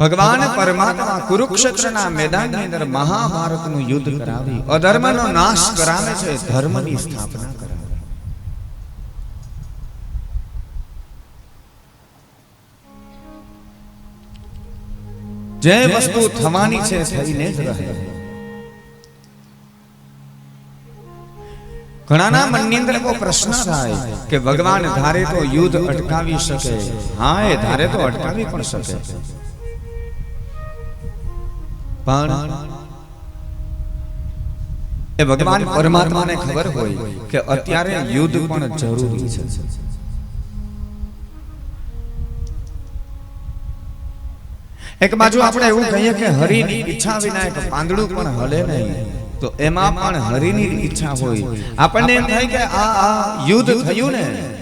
ભગવાન પરમાત્મા કુરુક્ષેત્રના મેદાનની અંદર મહાભારતનું યુદ્ધ કરાવી અધર્મનો નાશ કરાવે છે, ધર્મની સ્થાપના કરાવે. જે વસ્તુ થવાની છે, થઈને જ રહે. ઘણાના મનની અંદર એવો પ્રશ્ન થાય કે ભગવાન ધારે તો યુદ્ધ અટકાવી શકે. હા, એ ધારે તો અટકાવી પણ શકે. પણ એ ભગવાન પરમાત્માને ખબર હોય કે અત્યારે યુદ્ધ પણ જરૂરી છે. એક બાજુ આપણે એવું કહીએ કે હરિની ઈચ્છા વિના એક પાંદડું પણ હલે નહીં. તો એમાં પણ હરિની ઈચ્છા હોય. આપણને એમ થાય કે આ આ યુદ્ધ થયું ને.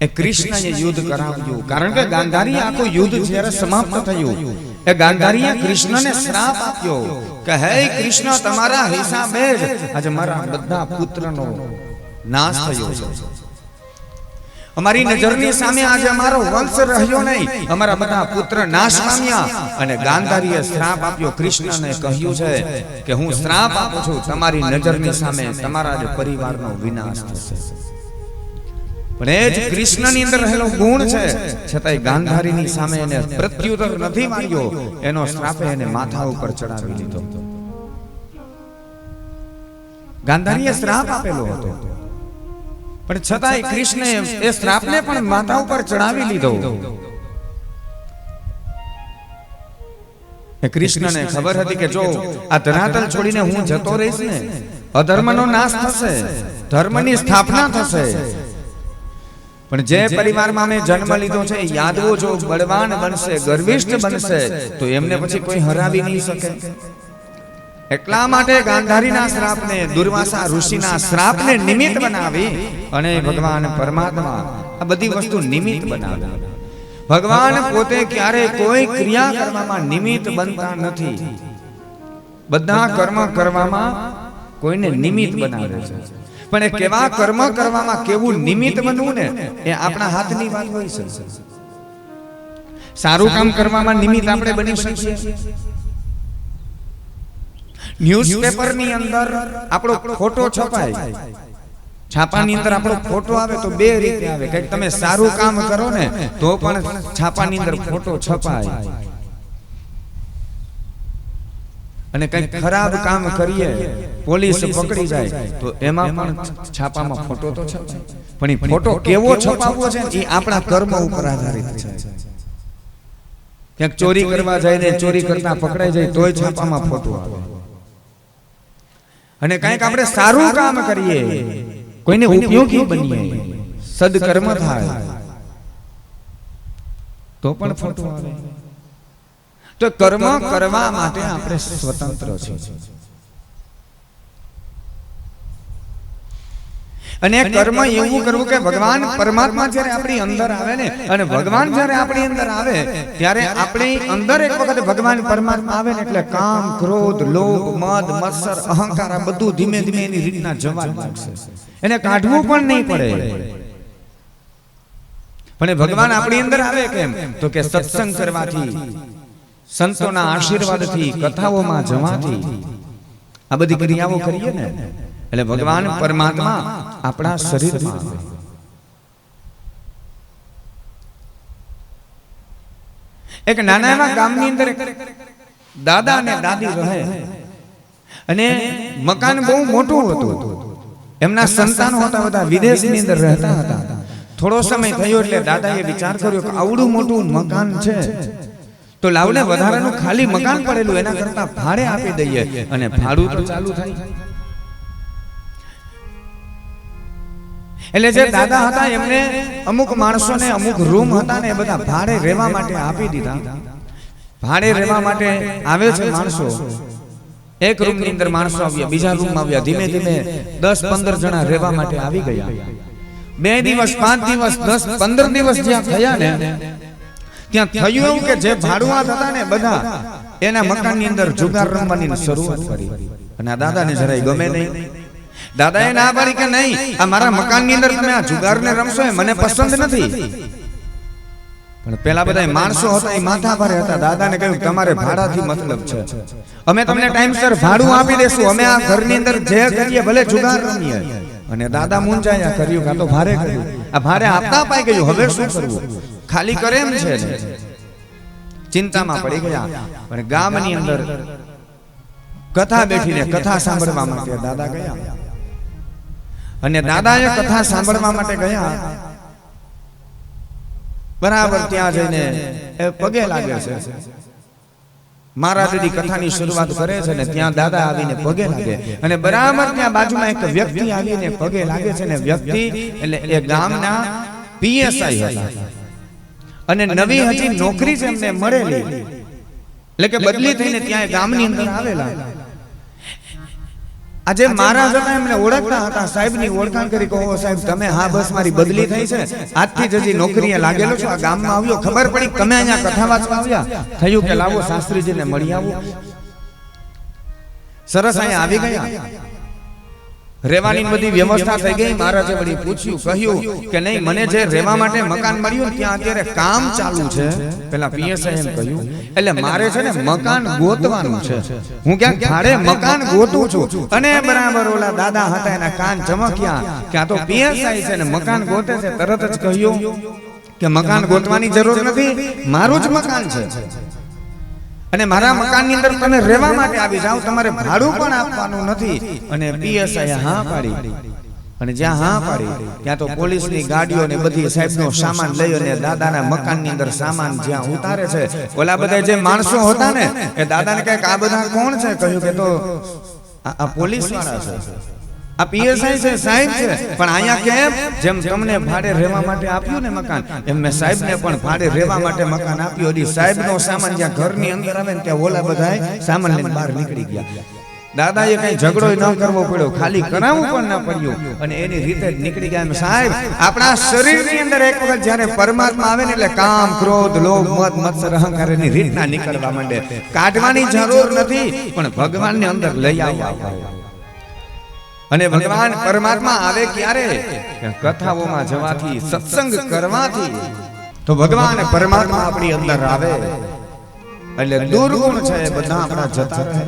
એ કૃષ્ણએ યુદ્ધ કરાવ્યું. કારણ કે ગાંધારી આખું યુદ્ધ જ્યારે સમાપ્ત થયું એ ગાંધારીએ કૃષ્ણને શ્રાપ આપ્યો કે હે કૃષ્ણ તમારા હિસાબે જ આજે મારા બધા પુત્રનો નાશ થયો છે. અમારી નજરની સામે આજે અમારો વંશ રહ્યો નહીં. અમારા બધા પુત્ર નાશ પામ્યા. અને ગાંધારીએ શ્રાપ આપ્યો કૃષ્ણને કહ્યું છે કે હું શ્રાપ આપું છું તમારી નજરની સામે તમારા જ પરિવારનો વિનાશ થશે. પણ એ જ કૃષ્ણની અંદર રહેલો ગુણ છે. છતાંય ગાંધારીની સામે એને પ્રત્યુત્તર નથી માર્યો. એનો શ્રાપે એને માથા ઉપર ચડાવી લીધો. ગાંધારીએ શ્રાપ આપેલો હતો. પણ છતાંય કૃષ્ણે એ શ્રાપને પણ માથા ઉપર ચડાવી લીધો. એ કૃષ્ણને ખબર હતી કે જો આ ધરાતલ છોડીને હું જતો રહીશ ને અધર્મનો નાશ થશે ધર્મની સ્થાપના થશે. પણ જે પરિવારમાં અમે જન્મ લીધો છે યાદવો જો બળવાન બનશે, ગર્વિષ્ઠ બનશે, તો એમને પછી કોઈ હરાવી નહીં શકે. એટલા માટે ગાંધારીના શ્રાપને, દુર્વાસા ઋષિના શ્રાપને નિમિત્ત બનાવી અને ભગવાન પરમાત્મા આ બધી વસ્તુ નિમિત્ત બનાવી. ભગવાન પોતે ક્યારે કોઈ ક્રિયા કરવામાં નિમિત્ત બનતા નથી. બધા કર્મ કરવામાં કોઈને નિમિત્ત બનાવે છે. પણ એ કેવા કર્મ કરવામાં કેવું નિમિત્ત બનવું ને એ આપણા હાથની વાત હોય છે. સારું કામ કરવામાં નિમિત્ત આપણે બની શકીએ. ન્યૂઝપેપરની અંદર આપણો ફોટો છપાય. છાપાની અંદર આપણો ફોટો આવે તો બે રીતે આવે. કે તમે સારું કામ કરો ને તો પણ છાપાની અંદર ફોટો છપાય. અને કંઈક ખરાબ કામ કરીએ પોલીસ પકડી જાય. તો એમાં પણ છાપામાં ફોટો તો છે પણ એ ફોટો કેવો છપાવવો છે એ આપણા કર્મ ઉપર આધારિત છે. ક્યાંક ચોરી કરવા જાય ને ચોરી કરતા પકડાઈ જાય તોય છાપામાં ફોટો આવે. અને કંઈક આપણે સારું કામ કરીએ. કોઈને ઉપયોગી બનીએ. સદકર્મ થાય. તો પણ ફોટો આવે. તો કર્મ કરવા માટે આપણે સ્વતંત્ર છીએ. અને કર્મ એવું કરવું કે ભગવાન પરમાત્મા જ્યારે આપણી અંદર આવે ને અને ભગવાન જ્યારે આપણી અંદર આવે ત્યારે આપણી અંદર એક વખત ભગવાન પરમાત્મા આવે ને એટલે કામ ક્રોધ લોભ મદ મત્સર અહંકાર આ બધું ધીમે ધીમે એની રીતના જવા લાગશે. એને કાઢવું પણ નહીં પડે. પણ એ ભગવાન આપણી અંદર આવે કેમ? તો કે સત્સંગ કરવાથી. સંતોના આશીર્વાદથી કથાઓમાં જવાથી આ બધી ક્રિયાઓ કરીએ ને. એટલે ભગવાન પરમાત્મા આપણા શરીરમાં આવે એક નાના એવા ગામની અંદર દાદા અને દાદી રહે. અને મકાન બહુ મોટું હતું. એમના સંતાનો હતા બધા વિદેશની અંદર રહેતા હતા. થોડો સમય થયો એટલે દાદાએ વિચાર કર્યો કે આવડું મોટું મકાન છે. તો લાવને વધારાનું ખાલી મકાન પડેલું એના કરતા ભાડે આપી દઈએ. અને ભાડું તો ચાલુ થાય. એટલે જે દાદા હતા એમને અમુક માણસોને અમુક રૂમ હતા ને એ બધા ભાડે રહેવા માટે આપી દીધા. ભાડે રહેવા માટે આવે છે માણસો. એક રૂમની અંદર માણસો આવ્યા બીજા રૂમમાં આવ્યા. ધીમે ધીમે દસ પંદર જણા રહેવા માટે આવી ગયા. બે દિવસ પાંચ દિવસ દસ પંદર દિવસ જ્યાં થયા ને ત્યાં થયું એવું કે જે ભાડુઆત હતા ને બધા એના મકાનની અંદર જુગાર રમવાની શરૂઆત કરી. અને આ દાદાને જરાય ગમે નહીં. દાદાએ ના પાડી કે નહીં. આ મારા મકાનની અંદર તમે આ જુગારને રમશો એ મને પસંદ નથી. પણ પેલા બધા માણસો હતા એ માથા ભારે હતા. દાદાને કહ્યું તમારે ભાડાથી મતલબ છે. અમે તમને ટાઈમસર ભાડું આપી દેશું. અમે આ ઘરની અંદર જે કરીએ ભલે જુગાર રમીએ. અને દાદા મુંજાયા કર્યું કાં તો ભારે કર્યું? આ ભારે આપતા પાઈ ગયું, હવે શું કરવું? ખાલી કરે એમ છે ચિંતામાં પડી ગયા. પણ ગામની અંદર કથા બેઠીને કથા સાંભળવા માટે દાદા ગયા. અને દાદાએ કથા સાંભળવા માટે ગયા. બરાબર ત્યાં જઈને એ પગે લાગે છે. મહારાજની કથાની શરૂઆત કરે છે ને ત્યાં દાદા આવીને પગે લાગે. અને બરાબર ત્યાં બાજુમાં એક વ્યક્તિ આવીને પગે લાગે છે ને વ્યક્તિ એટલે એ ગામના પીએસઆઈ હતા. અને નવી હજી નોકરી જ એમને મળેલી. એટલે કે બદલી થઈને ત્યાં ગામની અંદર આવેલા. આજે મારા હતા એમને ઓળખતા હતા. સાહેબની ઓળખાણ કરી કહો સાહેબ તમે હા બસ મારી બદલી થઈ છે. આજથી જ હજી નોકરીએ લાગેલો છો. આ ગામમાં આવ્યો. ખબર પડી તમે અહીંયા કથા વાંચવા આવ્યા. થયું કે લાવો શાસ્ત્રીજીને મળી આવો? સરસ અહીંયા આવી ગયા. રહેવાની બધી વ્યવસ્થા થઈ ગઈ. મહારાજે વળી પૂછ્યું કહ્યું કે નહીં મને જે રહેવા માટે મકાન મળ્યું ત્યાં અત્યારે કામ ચાલુ છે. પેલા પીએસએ એમ કહ્યું. એટલે મારે છે ને મકાન ગોતવાનું છે. હું ક્યાંક ભાડે મકાન ગોતું છું. અને બરાબર ઓલા દાદા હતા એના કાન ચમક્યા કે આ તો પીએસઆઈ છે ને મકાન ગોતે છે તરત જ કહ્યું કે મકાન ગોતવાની જરૂર નથી. મારું જ મકાન છે. અને મારા મકાનની અંદર તમે રહેવા માટે આવી જાવ તમારે ભાડું પણ આપવાનું નથી. અને પીએસઆઈ હા પાડી. અને જ્યાં હા પાડી ત્યાં તો પોલીસની ગાડીઓ ને બધી સાહેબનો સામાન લઈ અને દાદાના મકાનની અંદર સામાન જ્યાં ઉતારે છે. ઓલા બધા જે માણસો હતા ને એ દાદાને કંઈક આ બધા કોણ છે કહ્યું કે તો આ આ પોલીસવાળા છે. આ પીએસઆઈ છે સાહેબ છે. પણ અહીંયા કેમ? જેમ તમને ભાડે રહેવા માટે આપ્યું ને મકાન એમ મેં સાહેબને પણ ભાડે રહેવા માટે મકાન આપ્યું એટલે સાહેબનો સામાન જ્યાં ઘરની અંદર આવે ને ત્યાં ઓલા બધા સામાન લઈને બહાર નીકળી ગયા. દાદાએ કઈ ઝઘડો ન કરવો પડ્યો. ખાલી કરાવવું પણ ન પડ્યું. અને એની રીતે નીકળી ગયા એમ. સાહેબ આપણા શરીરની અંદર એક વખત જ્યારે પરમાત્મા આવે ને એટલે કામ ક્રોધ લોભ મત મત્સર અહંકાર એની રીતના નીકળવા માંડે. કાઢવાની જરૂર નથી પણ ભગવાનને અંદર લઈ આવવા. અને ભગવાન પરમાત્મા આવે ક્યારે? કથાઓમાં જવાથી સત્સંગ કરવાથી. તો ભગવાન પરમાત્મા આપણી અંદર આવે. એટલે દુર્ગુણ છે બધા આપણા જતા રહે.